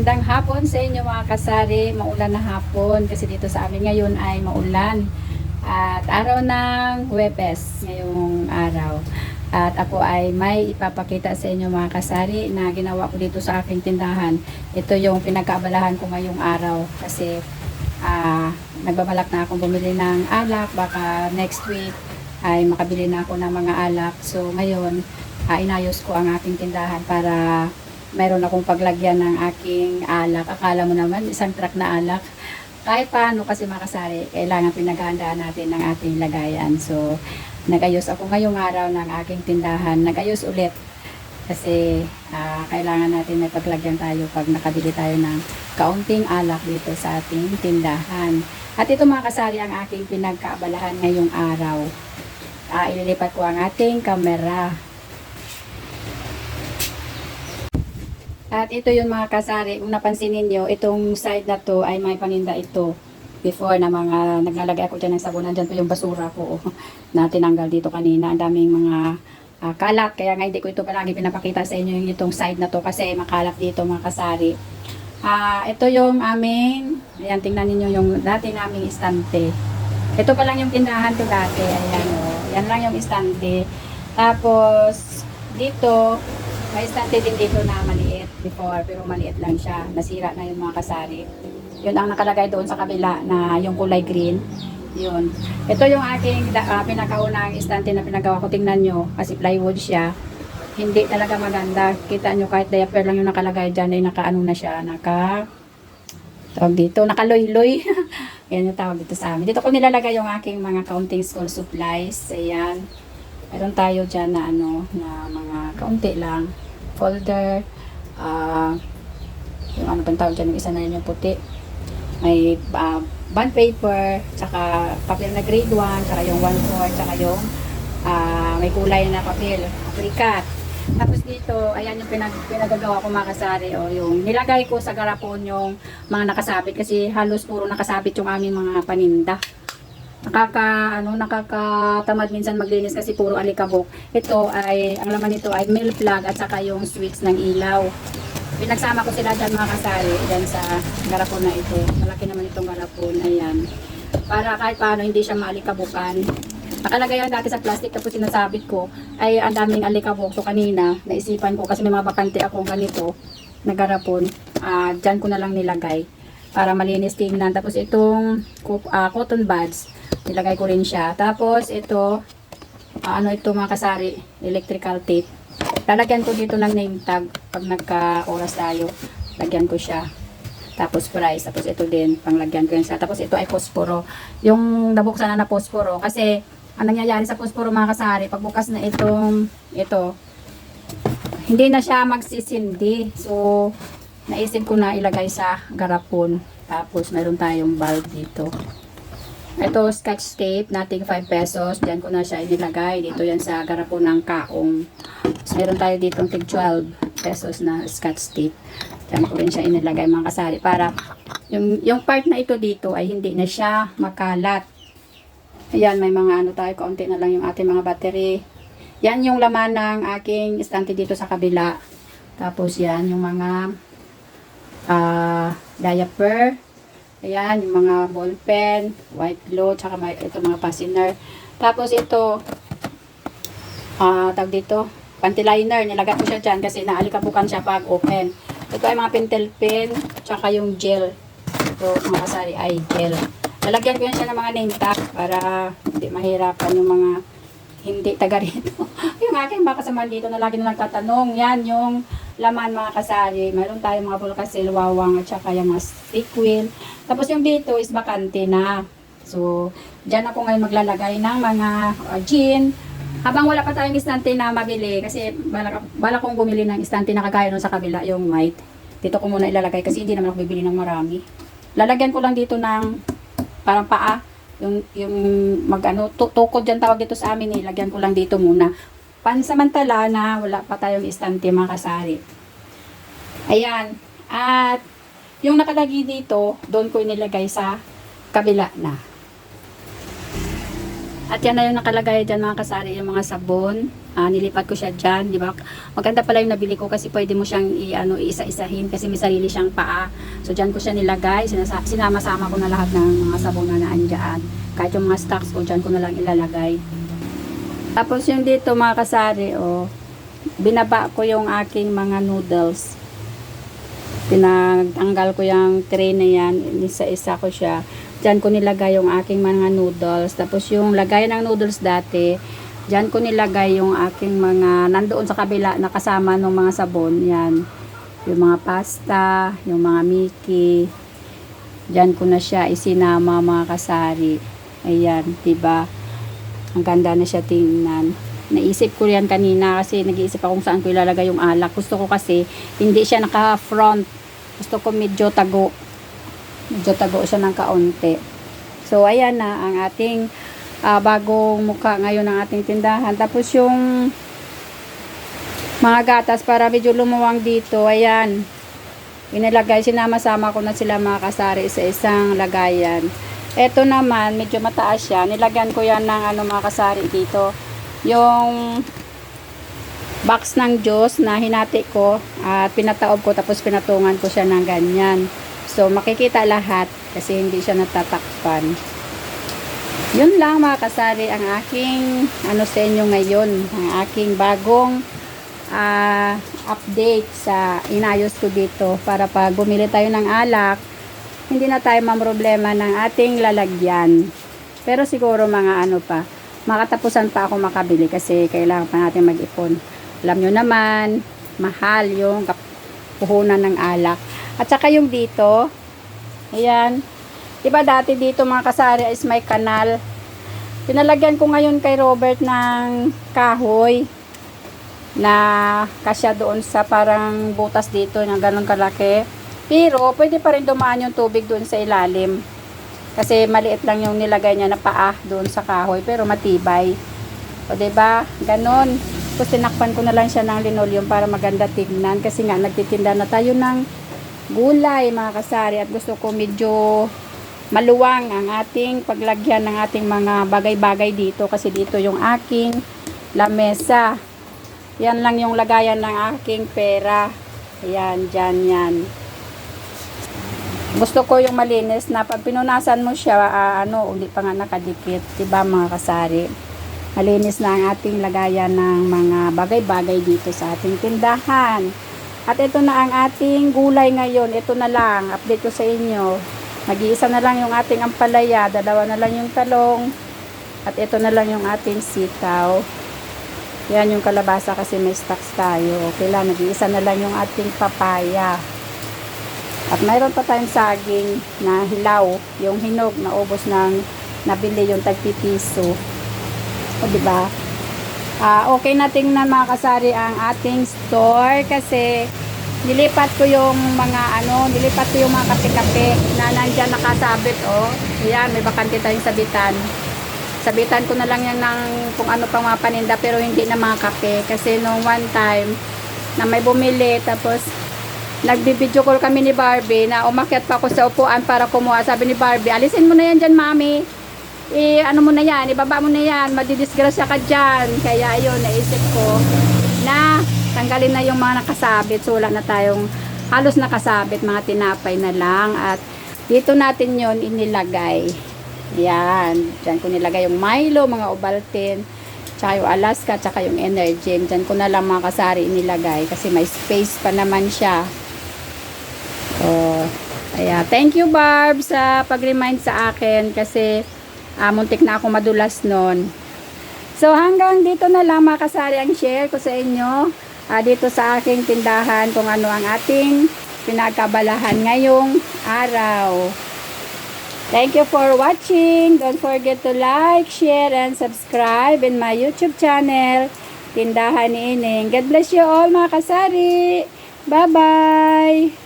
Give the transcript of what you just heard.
Magandang hapon sa inyo mga kasari. Maulan na hapon kasi dito sa amin ngayon ay maulan. At araw ng Huwebes ngayong araw. At ako ay may ipapakita sa inyo mga kasari na ginawa ko dito sa aking tindahan. Ito yung pinagkaabalahan ko ngayong araw kasi ah, nagbabalak na akong bumili ng alak. Baka next week ay makabili na ako ng mga alak. So ngayon, ah, inayos ko ang aking tindahan para mayroon akong paglagyan ng aking alak. Akala mo naman, isang truck na alak. Kahit paano kasi makasari, kailangan pinaghahandaan natin ng ating lagayan. So, nagayos ako ngayong araw ng aking tindahan. Nagayos ulit kasi ah, kailangan natin may paglagyan tayo pag nakabili tayo ng kaunting alak dito sa ating tindahan. At ito mga kasari ang aking pinagkaabalahan ngayong araw. Ah, ililipat ko ang ating kamera. At ito yung mga kasari, kung napansin ninyo, itong side na to ay may paninda ito. Before na mga naglalagay ako dyan ng sabon, andyan po yung basura ko oh, na tinanggal dito kanina. Ang daming mga ah, kalat, kaya nga hindi ko ito palagi pinapakita sa inyo yung itong side na to kasi makalat dito mga kasari. Ah, ito yung aming, ayan tingnan niyo yung dati naming istante. Ito pa lang yung tindahan ko dati, ayan oh. Yan lang yung istante. Tapos, dito, may istante din dito na maliit before, pero maliit lang siya. Nasira na yung mga kasari. Yun ang nakalagay doon sa kabila na yung kulay green. Yun. Ito yung aking uh, pinakaunang istante na pinagawa ko. Tingnan nyo, kasi plywood siya. Hindi talaga maganda. Kita nyo kahit diaper lang yung nakalagay dyan ay naka ano na siya, naka tawag dito, nakaloy-loy. Yan yung tawag dito sa amin. Dito ko nilalagay yung aking mga counting school supplies. Ayan. Meron tayo dyan na ano, na mga kaunti lang. Folder, ah, yung ano pang tawag dyan, yung isa na yun yung puti. May ah, bond paper, tsaka papel na grade 1, tsaka yung 1-4, tsaka yung ah, may kulay na papel, apricat. Tapos dito, ayan yung pinag, pinagagawa ko mga kasari, o yung nilagay ko sa garapon yung mga nakasabit kasi halos puro nakasabit yung aming mga paninda nakaka ano nakakatamad minsan maglinis kasi puro alikabok. Ito ay ang laman nito ay milk plug at saka yung switch ng ilaw. Pinagsama ko sila dyan mga kasari dyan sa garapon na ito. Malaki naman itong garapon. Ayan. Para kahit paano hindi siya maalikabukan. Nakalagay yan dati sa plastic tapos sinasabit ko ay ang daming alikabok. So kanina naisipan ko kasi may mga bakante akong ganito na garapon. Ah, dyan ko na lang nilagay para malinis tingnan. Tapos itong ah, cotton buds nilagay ko rin siya. Tapos ito, ah, ano ito mga kasari, electrical tape. Lalagyan ko dito ng name tag pag nagka-oras tayo. Lagyan ko siya. Tapos price. Tapos ito din, panglagyan ko yan siya. Tapos ito ay posporo. Yung nabuksan na na posporo. Kasi, ang nangyayari sa posporo mga kasari, pagbukas na itong, ito, hindi na siya magsisindi. So, naisip ko na ilagay sa garapon. Tapos, meron tayong bulb dito. Ito, scotch tape, nating 5 pesos. Diyan ko na siya inilagay. Dito yan sa garapon ng kaong. Tapos, meron tayo dito tig 12 pesos na scotch tape. Diyan ko rin siya inilagay mga kasari. Para yung, yung part na ito dito ay hindi na siya makalat. Ayan, may mga ano tayo. Kaunti na lang yung ating mga battery. Yan yung laman ng aking estante dito sa kabila. Tapos yan, yung mga ah diaper. Ayan, yung mga ball pen, white glue, tsaka may, ito mga fastener. Tapos ito, ah tag dito, panty liner. Nilagay ko siya dyan kasi naalikabukan siya pag open. Ito ay mga pentel pen, tsaka yung gel. Ito, mga kasari ay gel. Lalagyan ko yan siya ng mga name tag para hindi mahirapan yung mga hindi taga rito. yung aking mga kasama dito na lagi na nagtatanong, yan yung laman mga kasari. Meron tayong mga bulkasil, wawang, at saka yung mga stick. Tapos yung dito is bakante na. So, dyan ako ngayon maglalagay ng mga uh, gin. Habang wala pa tayong istante na mabili, kasi bala, bala kong bumili ng istante na kagaya nun sa kabila, yung white. Dito ko muna ilalagay kasi hindi naman ako bibili ng marami. Lalagyan ko lang dito ng parang paa. Yung, yung mag ano, tu- tukod dyan tawag dito sa amin, ilagyan ko lang dito muna. Pansamantala na wala pa tayong istante mga kasari. Ayan. At yung nakalagay dito, doon ko inilagay sa kabila na. At yan na yung nakalagay dyan mga kasari, yung mga sabon. Ah, nilipat ko siya dyan, di ba? Maganda pala yung nabili ko kasi pwede mo siyang i, ano, isa-isahin kasi may sarili siyang paa. So dyan ko siya nilagay, sinama-sama ko na lahat ng mga sabon na naandyan. Kahit yung mga stocks ko, dyan ko na lang ilalagay. Tapos yung dito mga kasari, oh, binaba ko yung aking mga noodles. Pinagtanggal ko yung tray na yan, isa-isa ko siya. Diyan ko nilagay yung aking mga noodles. Tapos yung lagay ng noodles dati, diyan ko nilagay yung aking mga, nandoon sa kabila, nakasama ng mga sabon, yan. Yung mga pasta, yung mga Mickey. Diyan ko na siya isinama mga kasari. Ayan, 'di ba? Ang ganda na siya tingnan. Naisip ko yan kanina kasi nag-iisip ako kung saan ko ilalagay yung alak. Gusto ko kasi hindi siya naka-front. Gusto ko medyo tago. Medyo tago siya ng kaunti. So, ayan na ang ating ah, bagong mukha ngayon ng ating tindahan. Tapos yung mga gatas para medyo lumuwang dito. Ayan. Inilagay, sinama-sama ko na sila mga kasari sa isang lagayan. Ito naman, medyo mataas siya. Nilagyan ko yan ng ano mga kasari dito. Yung box ng Diyos na hinati ko at pinataob ko tapos pinatungan ko siya ng ganyan. So, makikita lahat kasi hindi siya natatakpan. Yun lang mga kasari ang aking ano sa inyo ngayon. Ang aking bagong ah, update sa inayos ko dito para pag bumili tayo ng alak, hindi na tayo mamroblema ng ating lalagyan. Pero siguro mga ano pa, makatapusan pa ako makabili kasi kailangan pa natin mag-ipon. Alam nyo naman, mahal yung puhunan ng alak. At saka yung dito, ayan, diba dati dito mga kasari is may kanal. Pinalagyan ko ngayon kay Robert ng kahoy na kasya doon sa parang butas dito na ganun kalaki. Pero pwede pa rin dumaan yung tubig doon sa ilalim. Kasi maliit lang yung nilagay niya na paa doon sa kahoy pero matibay. O ba? Ganon. Tapos tinakpan ko na lang siya ng linoleum para maganda tignan kasi nga nagtitinda na tayo ng gulay mga kasari at gusto ko medyo maluwang ang ating paglagyan ng ating mga bagay-bagay dito kasi dito yung aking lamesa. Yan lang yung lagayan ng aking pera. Ayan, dyan yan. Gusto ko yung malinis na pag pinunasan mo siya, ah, ano, hindi pa nga nakadikit. Diba mga kasari? Malinis na ang ating lagayan ng mga bagay-bagay dito sa ating tindahan. At ito na ang ating gulay ngayon. Ito na lang. Update ko sa inyo. Mag-iisa na lang yung ating ampalaya. Dalawa na lang yung talong. At ito na lang yung ating sitaw. Yan yung kalabasa kasi may stocks tayo. Okay lang, nag-iisa na lang yung ating papaya. At mayroon pa tayong saging na hilaw, yung hinog na ubos ng nabili yung tagpipiso. O, di ba? Ah, okay na tingnan mga kasari ang ating store kasi nilipat ko yung mga ano, nilipat ko yung mga kape-kape na nandyan nakasabit oh. Ayan, may bakante tayong sabitan. Sabitan ko na lang yan ng kung ano pang mga paninda pero hindi na mga kape kasi nung one time na may bumili tapos nagbibideo call kami ni Barbie na umakyat pa ako sa upuan para kumuha. Sabi ni Barbie, alisin mo na yan dyan, mami. Eh, ano mo na yan, ibaba mo na yan, madidisgrasya ka dyan. Kaya ayun, naisip ko na tanggalin na yung mga nakasabit. So, wala na tayong halos nakasabit, mga tinapay na lang. At dito natin yon inilagay. Yan, dyan ko nilagay yung Milo, mga Ovaltine, tsaka yung Alaska, tsaka yung Energy. Dyan ko na lang mga kasari inilagay kasi may space pa naman siya. Oh, kaya thank you Barb sa pag-remind sa akin kasi ah, muntik na ako madulas noon. So hanggang dito na lang mga kasari ang share ko sa inyo ah, dito sa aking tindahan kung ano ang ating pinagkabalahan ngayong araw. Thank you for watching. Don't forget to like, share, and subscribe in my YouTube channel, Tindahan ni Ining. God bless you all mga kasari. Bye-bye!